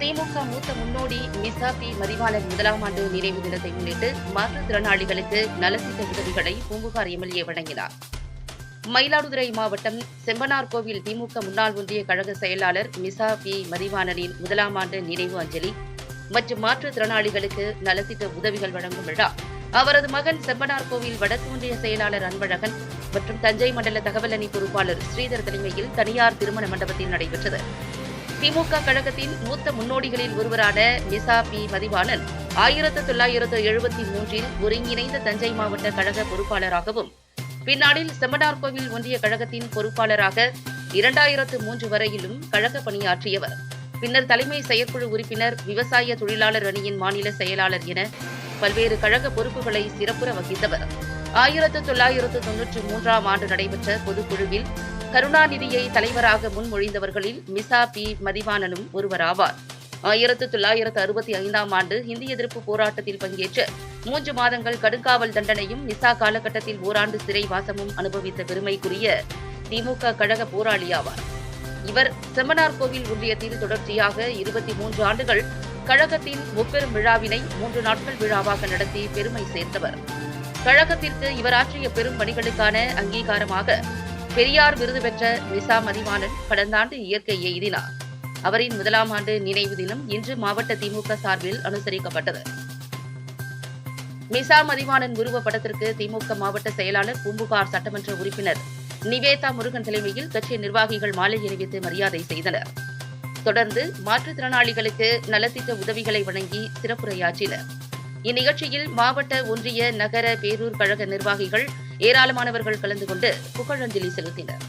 திமுக மூத்த முன்னோடி மிசா பி மதிவாளன் முதலாம் ஆண்டு நினைவு தினத்தை முன்னிட்டு மாற்றுத்திறனாளிகளுக்கு நலத்திட்ட உதவிகளை பூம்புகார் எம்எல்ஏ வழங்கினார். மயிலாடுதுறை மாவட்டம் செம்பனார் கோவில் திமுக முன்னாள் ஒன்றிய கழக செயலாளர் மிசா பி மதிவாணனின் முதலாம் ஆண்டு நினைவு அஞ்சலி மற்றும் மாற்றுத்திறனாளிகளுக்கு நலத்திட்ட உதவிகள் வழங்கும் விழா. அவரது மகன் செம்பனார்கோவில் வடக்கு ஒன்றிய செயலாளர் அன்பழகன் மற்றும் தஞ்சை மண்டல தகவல் அணி பொறுப்பாளர் ஸ்ரீதர் தலைமையில் தனியார் திருமண மண்டபத்தில் நடைபெற்றது. திமுக கழகத்தின் மூத்த முன்னோடிகளில் ஒருவரான மிசா பி. மதிவாணன் ஆயிரத்து தொள்ளாயிரத்து எழுபத்தி மூன்றில் ஒருங்கிணைந்த தஞ்சை மாவட்ட கழக பொறுப்பாளராகவும் பின்னாளில் செம்மனார்கோவில் ஒன்றிய கழகத்தின் பொறுப்பாளராக இரண்டாயிரத்து மூன்று வரையிலும் கழக பணியாற்றியவர். பின்னர் தலைமை செயற்குழு உறுப்பினர் விவசாய தொழிலாளர் அணியின் மாநில செயலாளர் என பல்வேறு கழக பொறுப்புகளை சிறப்புற வகித்தவர். ஆயிரத்து தொள்ளாயிரத்து தொன்னூற்றி மூன்றாம் ஆண்டு நடைபெற்ற பொதுக்குழுவில் கருணாநிதியை தலைவராக முன்மொழிந்தவர்களில் மிசா பி. மதிவாணனும் ஒருவராவார். ஆயிரத்து தொள்ளாயிரத்து அறுபத்தி ஐந்தாம் ஆண்டு இந்தி எதிர்ப்பு போராட்டத்தில் பங்கேற்று மூன்று மாதங்கள் கடுங்காவல் தண்டனையும் மிசா காலகட்டத்தில் ஓராண்டு சிறை வாசமும் அனுபவித்த பெருமைக்குரிய திமுக கழக போராளி ஆவார். இவர் செம்மனார் கோவில் ஒன்றியத்தில் தொடர்ச்சியாக இருபத்தி மூன்று ஆண்டுகள் கழகத்தின் முப்பெரும் விழாவினை மூன்று நாட்கள் விழாவாக நடத்தி பெருமை சேர்த்தவர். கழகத்திற்கு இவர் ஆற்றிய பெரும் பணிகளுக்கான அங்கீகாரமாக பெரியார் விருது பெற்ற மிசா மதிவாணன் கடந்த ஆண்டு இயற்கை எய்தினார். அவரின் முதலாம் ஆண்டு நினைவு தினம் இன்று மாவட்ட திமுக சார்பில் அனுசரிக்கப்பட்டது. மிசா மதிவாணன் உருவ படத்திற்கு திமுக மாவட்ட செயலாளர் பூம்புகார் சட்டமன்ற உறுப்பினர் நிவேதா முருகன் தலைமையில் கட்சி நிர்வாகிகள் மாலை அணிவித்து மரியாதை செய்தனர். தொடர்ந்து மாற்றுத்திறனாளிகளுக்கு நலத்திட்ட உதவிகளை வழங்கி சிறப்புரையாற்றினர். இந்நிகழ்ச்சியில் மாவட்ட ஒன்றிய நகர பேரூர் கழக நிர்வாகிகள் ஏராளமானவர்கள் கலந்து கொண்டு புகழஞ்சலி செலுத்தினர்.